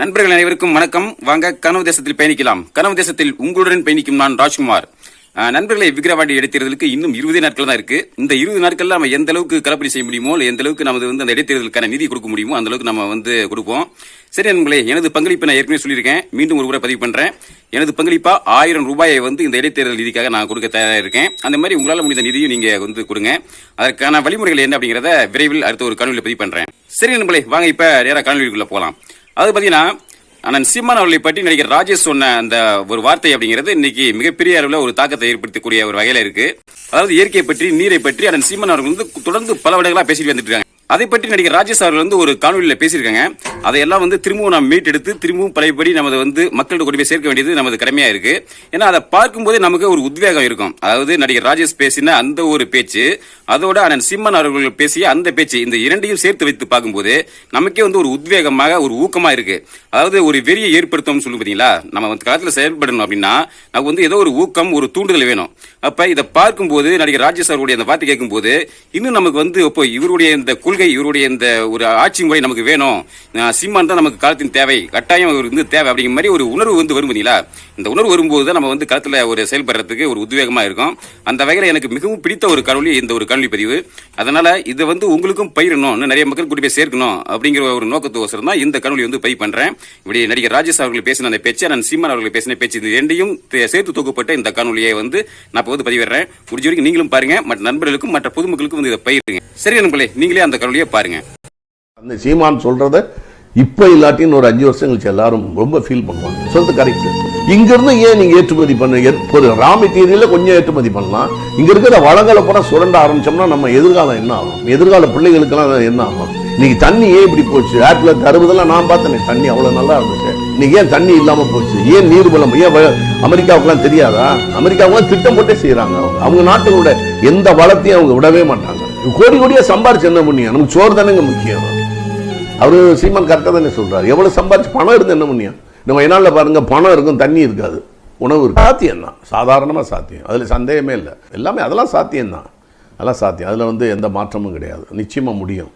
நண்பர்கள் அனைவருக்கும் வணக்கம். வாங்க கனவு தேசத்தில் பயணிக்கலாம். கனவு தேசத்தில் உங்களுடன் பயணிக்கும் நான் ராஜ்குமார். நண்பர்களை விக்கிரவாண்டி இடைத்தேர்தலுக்கு இன்னும் இருபது நாட்கள் தான் இருக்கு. இந்த இருபது நாட்கள்ல நம்ம எந்த அளவுக்கு கலப்பணி செய்ய முடியுமோ இல்லை எந்த அளவுக்கு நமது வந்து அந்த இடைத்தேர்தலுக்கான நிதி கொடுக்க முடியுமோ அந்த அளவுக்கு நம்ம வந்து கொடுப்போம். சரி நண்பர்களே எனது பங்களிப்பை நான் ஏற்கனவே சொல்லியிருக்கேன். மீண்டும் ஒரு முறை பதிவு பண்றேன். எனது பங்களிப்பா ஆயிரம் ரூபாயை வந்து இந்த இடைத்தேர்தல் நிதிக்காக நான் கொடுக்க தயாராக இருக்கேன் அந்த மாதிரி உங்களால் முடிந்த நிதியும் நீங்க வந்து கொடுங்க. அதற்கான வழிமுறைகள் என்ன அப்படிங்கறத விரைவில் அடுத்த ஒரு காணொலியில் பதிவு பண்றேன். சரி நண்பர்களே வாங்க இப்ப நேராக காணொலிக்குள்ள போகலாம் அது பாத்தீங்கன்னா அண்ணன் சீமான் அவர்களை பற்றி நடிகர் ராஜேஷ் சொன்ன அந்த ஒரு வார்த்தை அப்படிங்கிறது இன்னைக்கு மிகப்பெரிய அளவில் ஒரு தாக்கத்தை ஏற்படுத்தக்கூடிய ஒரு வகையில இருக்கு. அதாவது இயற்கையை பற்றி நீரை பற்றி அண்ணன் சீமான் அவர்கள் வந்து தொடர்ந்து பல விடங்களா பேசிட்டு வந்துட்டு இருக்காங்க. அதை பற்றி நடிகர் ராஜேஷ் அவர்கள் வந்து ஒரு காணொலியில் பேசியிருக்காங்க. அதையெல்லாம் வந்து திரும்பவும் நாம் மீட்டெடுத்து திரும்பவும் பழையபடி நமது வந்து மக்கள்கிட்ட கொண்டு போய் சேர்க்க வேண்டியது நமது கடமையாக இருக்கு ஏன்னா அதை பார்க்கும்போதே நமக்கு ஒரு உத்வேகம் இருக்கும். அதாவது நடிகர் ராஜேஷ் பேசின அந்த ஒரு பேச்சு அதோட அண்ணன் சிம்மன் அவர்கள் பேசிய அந்த பேச்சு இந்த இரண்டையும் சேர்த்து வைத்து பார்க்கும்போது நமக்கே வந்து ஒரு உத்வேகமாக ஒரு ஊக்கமாக இருக்கு. அதாவது ஒரு வெறியை ஏற்படுத்தும் சொல்லு பார்த்தீங்களா நம்ம வந்து காலத்தில் செயல்படணும் அப்படின்னா நமக்கு வந்து ஏதோ ஒரு ஊக்கம் ஒரு தூண்டுதல் வேணும். அப்போ இதை பார்க்கும்போது நடிகர் ராஜேஷ் அவருடைய அந்த வார்த்தை கேட்கும்போது இன்னும் நமக்கு வந்து இப்போ இவருடைய இந்த கொள்கை இவருடைய இந்த ஒரு ஆட்சி முறை நமக்கு வேணும். சிம்மான் தான் நமக்கு காலத்தின் தேவை. கட்டாயம் இவர் வந்து தேவை அப்படிங்கிற மாதிரி ஒரு உணர்வு வந்து வரும் பார்த்தீங்களா இந்த உணர்வு வரும்போது தான் நம்ம வந்து களத்தில் ஒரு செயல்படுறதுக்கு ஒரு உத்வேகமா இருக்கும். அந்த வகையில் எனக்கு மிகவும் பிடித்த ஒரு கல்வி இந்த ஒரு கல்வி பதிவு. அதனால இதை வந்து உங்களுக்கும் பயிரணும். நிறைய மக்கள் கூட்டி போய் சேர்க்கணும் அப்படிங்கிற ஒரு நோக்கத்துக்கோசரம் தான் இந்த கல்வி வந்து பதிவு பண்ணுறேன் இப்படி நடிகர் ராஜேஷ் அவர்கள் பேசின அந்த பேச்சு நான் சீமான் அவர்கள் பேசின பேச்சு இது ரெண்டையும் சேர்த்து தொகுப்பட்ட இந்த காணொலியை வந்து நான் இப்போ வந்து பதிவிடுறேன். முடிஞ்ச வரைக்கும் நீங்களும் பாருங்க. மற்ற நண்பர்களுக்கும் மற்ற பொதுமக்களுக்கும் வந்து இதை பயிருங்க. சரி நண்பர்களே நீங்களே அந்த காணொலியை பாருங்க. அந்த சீமான் சொல்றத இப்ப இல்லாட்டின்னு ஒரு அஞ்சு வருஷம் கழிச்சு எல்லாரும் ரொம்ப ஃபீல் பண்ணுவாங்க. சொல்றது கரெக்ட் இங்க இருந்து ஏன் நீங்க ஏற்றுமதி பண்ண ஒரு ரா மெட்டீரியல கொஞ்சம் ஏற்றுமதி பண்ணலாம். இங்க இருக்கிற வளங்களை பூரா சுரண்ட ஆரம்பிச்சோம்னா நம்ம எதிர்காலம் என்ன ஆகும்? எதிர்கால பிள்ளைகளுக்கெல்லாம் என்ன ஆகும்? இன்னைக்கு தண்ணி ஏன் இப்படி போச்சு? ஆயிரத்தி தொள்ளாயிரத்தி நான் பார்த்தேனே தண்ணி அவ்வளவு நல்லா இருந்துச்சு. இன்னைக்கு ஏன் தண்ணி இல்லாம போச்சு? ஏன் நீர்வளம் ஏன் வ- அமெரிக்காவுக்குலாம் தெரியாதா? அமெரிக்காவுக்குலாம் திட்டம் போட்டே செய்யறாங்க அவங்க. அவங்க நாட்டுகளோட எந்த வளத்தையும் அவங்க விடவே மாட்டாங்க. கோடி கோடியா சம்பாரிச்சு என்ன பண்ணியா? நமக்கு சோறு தானேங்க முக்கியம். அவரு சீமான் கரெக்டாக தானே சொல்றாரு. எவ்வளவு சம்பாரிச்சு பணம் இருந்து என்ன பண்ணியா? நம்ம என்னால பாருங்க பணம் இருக்கும் தண்ணி இருக்காது. உணவு இருக்கு. சாத்தியம் தான். சாதாரணமா சாத்தியம். அதுல சந்தேகமே இல்லை. எல்லாமே அதெல்லாம் சாத்தியம் தான். அதெல்லாம் சாத்தியம். அதுல வந்து எந்த மாற்றமும் கிடையாது. நிச்சயமா முடியும்.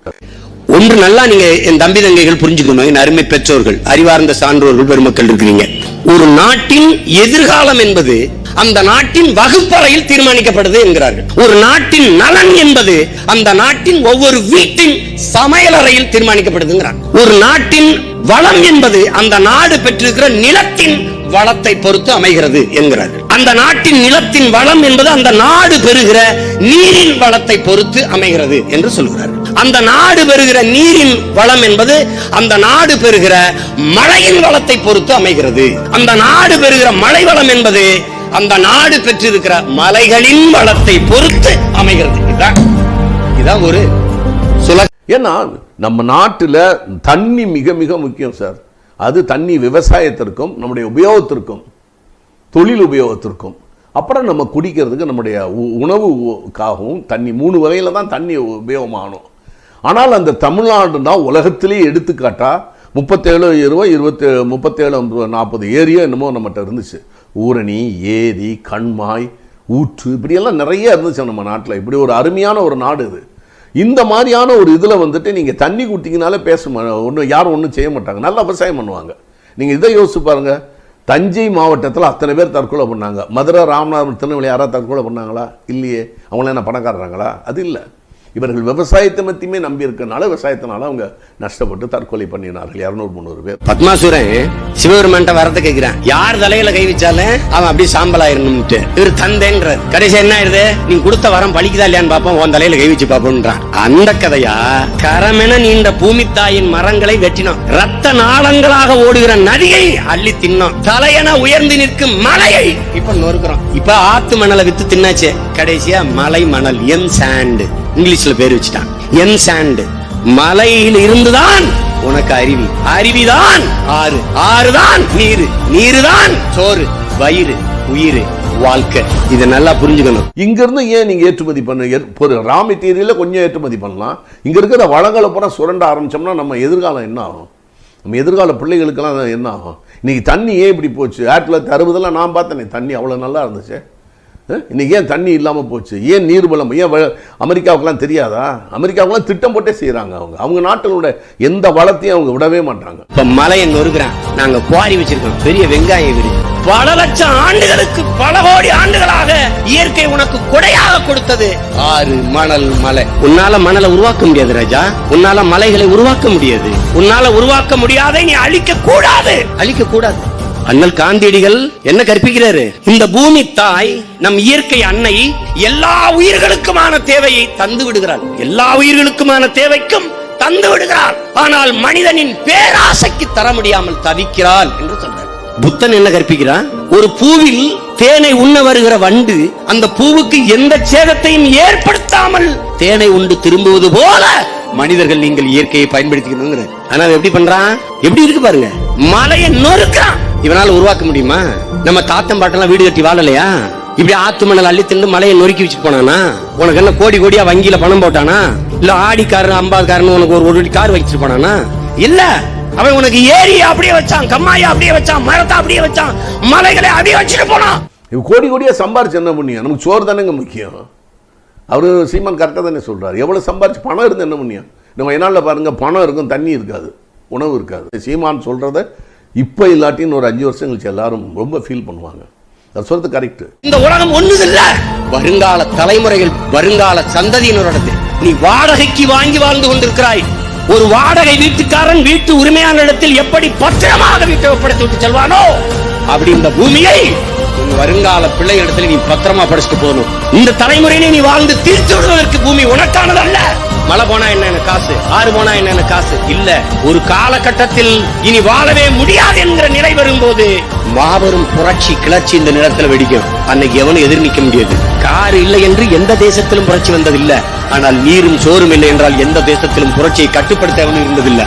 ஒன்று நல்லா நீங்க என் தம்பி தங்கைகள் புரிஞ்சுக்கணும்? என் அருமை பெற்றோர்கள் அறிவார்ந்த சான்றோர்கள் பெருமக்கள் இருக்கிறீங்க. ஒரு நாட்டின் எதிர்காலம் என்பது அந்த நாட்டின் வகுப்பறையில் தீர்மானிக்கப்படுது என்கிறார்கள். ஒரு நாட்டின் நலன் என்பது அந்த நாட்டின் ஒவ்வொரு வீட்டின் சமையலறையில் தீர்மானிக்கப்படுதுங்கிறார். ஒரு நாட்டின் வளம் என்பது அந்த நாடு பெற்றிருக்கிற நிலத்தின் வளத்தை பொறுத்து அமைகிறது என்கிறார்கள். அந்த நாட்டின் நிலத்தின் வளம் என்பது அந்த நாடு பெறுகிற நீரின் வளத்தை பொறுத்து அமைகிறது என்று சொல்கிறார்கள். அந்த நாடு பெறுகிற நீரின் வளம் என்பது அந்த நாடு பெறுகிற மழையின் வளத்தை பொறுத்து அமைகிறது. அந்த நாடு பெறுகிற மழை வளம் என்பது அந்த நாடு பெற்றிருக்கிற மலைகளின் வளத்தை பொறுத்து அமைகிறது. இதான் ஒரு சுல ஏன்னா நம்ம நாட்டில் தண்ணி மிக மிக முக்கியம் சார். அது தண்ணி விவசாயத்திற்கும் நம்முடைய உபயோகத்திற்கும் தொழில் உபயோகத்திற்கும். அப்புறம் நம்ம குடிக்கிறதுக்கு நம்முடைய உ- உணவுக்காகவும் தண்ணி மூணு வகையில் தான் தண்ணி உபயோகமானோம் ஆனால் அந்த தமிழ்நாடு தான் உலகத்திலேயே எடுத்துக்காட்டா முப்பத்தேழு இருபது இருபத்தி முப்பத்தேழு நாற்பது ஏரியோ என்னமோ நம்மகிட்ட இருந்துச்சு. ஊரணி ஏரி கண்மாய் ஊற்று இப்படியெல்லாம் நிறைய இருந்துச்சு நம்ம நாட்டில். இப்படி ஒரு அருமையான ஒரு நாடு இது. இந்த மாதிரியான ஒரு இதில் வந்துட்டு நீங்கள் தண்ணி குட்டிங்கனாலே பேச ஒன்றும் யாரும் ஒன்றும் செய்ய மாட்டாங்க. நல்லா விவசாயம் பண்ணுவாங்க. நீங்கள் இதை யோசிச்சு பாருங்கள் தஞ்சை மாவட்டத்தில் அத்தனை பேர் தற்கொலை பண்ணாங்க. மதுரை ராமநாதபுரம் திருநெல்வேலி யாராவது தற்கொலை பண்ணாங்களா? இல்லையே. அவங்களாம் என்ன பணக்காரறாங்களா அது இல்லை. இவர்கள் விவசாயத்தை மத்தியுமே நம்பி இருக்கனால விவசாயத்தினால அவங்க நஷ்டப்பட்டு தற்கொலை பண்ணினார்கள். இரநூறு முந்நூறு பேர். பத்மாசுரன் சிவபெருமான்ட்ட வரத கேட்கிறேன் யார் தலையில கை வச்சாலும் அவன் அப்படியே சாம்பல் ஆயிரணும்ட்டு இவர் தந்தைன்ற கடைசி என்ன ஆயிருது நீ கொடுத்த வரம் பழிக்குதா இல்லையான்னு பாப்போம் உன் தலையில கை வச்சு பாப்போம்ன்றான் அந்த கதையா? கரமென நீண்ட பூமி தாயின் மரங்களை வெட்டினோம் ரத்த நாளங்களாக ஓடுகிற நதியை அள்ளி தின்னோம் தலையென உயர்ந்து நிற்கும் மலையை இப்ப நொறுக்கிறோம் இப்ப ஆத்து மணலை வித்து தின்னாச்சே. கடைசியா மலை மணல் என் சாண்டு இங்கிலீஷ்ல பேர் வச்சுட்டான். என் சாண்டு மலையில் இருந்துதான் உனக்கு அருவி. அருவிதான். ஆறு. ஆறுதான் நீரு. நீருதான் சோறு. வயிறு. உயிர். வாழ்க்கை. இதை நல்லா புரிஞ்சுக்கணும். இங்கிருந்து ஏன் நீங்கள் ஏற்றுமதி பண்ண ஒரு ரா மெட்டீரியல கொஞ்சம் ஏற்றுமதி பண்ணலாம். இங்கே இருக்கிற வளங்களை பூரா சுரண்ட ஆரம்பித்தோம்னா நம்ம எதிர்காலம் என்ன ஆகும்? நம்ம எதிர்கால பிள்ளைகளுக்கெல்லாம் என்ன ஆகும்? இன்றைக்கி தண்ணி ஏன் இப்படி போச்சு? ஆயிரத்தி தொள்ளாயிரத்தி அறுபதுல நான் பார்த்தேனே தண்ணி அவ்வளோ நல்லா இருந்துச்சு. இன்றைக்கி ஏன் தண்ணி இல்லாம போச்சு? ஏன் நீர்வளம் ஏன் அமெரிக்காவுக்கெல்லாம் தெரியாதா? அமெரிக்காவுக்குலாம் திட்டம் போட்டே செய்கிறாங்க அவங்க. அவங்க நாட்டினோட எந்த வளத்தையும் அவங்க விடவே மாட்டாங்க. மலை மலையை நொறுக்குறான் நாங்க குவாரி வச்சிருக்கோம். பெரிய வெங்காய விரி பல லட்சம் ஆண்டுகளுக்கு பல கோடி ஆண்டுகளாக இயற்கை உனக்கு கொடையாக கொடுத்தது. ஆறு மணல் மலை. உன்னால மணலை உருவாக்க முடியாது ராஜா. உன்னால மலைகளை உருவாக்க முடியாது. உன்னால உருவாக்க முடியாத நீ அழிக்க கூடாது. அழிக்க கூடாது. அண்ணல் காந்தியடிகள் என்ன கற்பிக்கிறாரு? இந்த பூமி தாய் நம் இயற்கை அன்னை எல்லா உயிர்களுக்குமான தேவையை தந்து விடுகிறாள். எல்லா உயிர்களுக்குமான தேவைக்கும் தந்து விடுகிறார் ஆனால் மனிதனின் பேராசைக்கு தர முடியாமல் தவிக்கிறான் என்று சொல்றார். புத்தன் என்ன கற்பிக்கிறான்? ஒரு பூவில் தேனை உண்ண வருகிற வண்டு அந்த பூவுக்கு எந்த சேதத்தையும் ஏற்படுத்தாமல் தேனை உண்டு திரும்புவது போல மனிதர்கள் நீங்கள் இயற்கையை பயன்படுத்திக்கணுங்கிற ஆனா எப்படி பண்றான்? எப்படி இருக்கு பாருங்க. மலையை நொறுக்கிறான். இவனால உருவாக்க முடியுமா? நம்ம தாத்தம் பாட்டெல்லாம் வீடு கட்டி வாழலையா? இப்படி ஆத்து மணல் அள்ளி திண்டு மலையை நொறுக்கி வச்சுட்டு போனானா? உனக்கு என்ன கோடி கோடியா வங்கியில பணம் போட்டானா? இல்ல ஆடிக்காரன் ஐம்பதுக்காரன் உனக்கு ஒரு ஒரு கார் வச்சுட்டு போனானா? இல்ல. அவன் உனக்கு ஏரி அப்படியே வச்சான் கம்மாயா அப்படியே வச்சான் மரத்தை அப்படியே வச்சான் மலைகளை அப்படியே வச்சுட்டு போனான். இவன் கோடி கோடியா சம்பாரிச்சு என்ன பண்ணியா? நமக்கு சோறு தானேங்க முக்கியம். அவரு சீமான் கரெக்டாக தானே சொல்றாரு. எவ்வளவு சம்பாரிச்சு பணம் இருந்து என்ன பண்ணியா? நம்ம என்னால பாருங்க பணம் இருக்கும் தண்ணி இருக்காது உணவு இருக்காது. சீமான் சொல்றதை இப்ப இல்லாட்டின்னு ஒரு அஞ்சு வருஷம் கழிச்சு எல்லாரும் ரொம்ப ஃபீல் பண்ணுவாங்க. அது சொல்றது கரெக்ட் இந்த உலகம் ஒண்ணுதில்ல. வருங்கால தலைமுறைகள் வருங்கால சந்ததியினரிடத்தில் நீ வாடகைக்கு வாங்கி வாழ்ந்து கொண்டிருக்கிறாய். ஒரு வாடகை வீட்டுக்காரன் வீட்டு உரிமையான இடத்தில் எப்படி பத்திரமாக வீட்டை ஒப்படைத்து விட்டு செல்வானோ அப்படி இந்த பூமியை உன் வருங்கால பிள்ளை இடத்துல நீ பத்திரமா படைச்சிட்டு போகணும். இந்த தலைமுறையினை நீ வாழ்ந்து தீர்த்து விடுவதற்கு பூமி உனக்கானது அல்ல மழை போனா என்ன காசு ஆறு போனா என்ன காசு. இல்ல ஒரு காலகட்டத்தில் இனி வாழவே முடியாது என்கிற நிலை வரும்போது மாபெரும் புரட்சி கிளர்ச்சி இந்த நிலத்துல வெடிக்கும். அன்னைக்கு எவனும் எதிர் நிற்க முடியாது. கார் இல்லை என்று எந்த தேசத்திலும் புரட்சி வந்ததில்லை. ஆனால் நீரும் சோறும் இல்லை என்றால் எந்த தேசத்திலும் புரட்சியை கட்டுப்படுத்த எவனும் இருந்ததில்லை.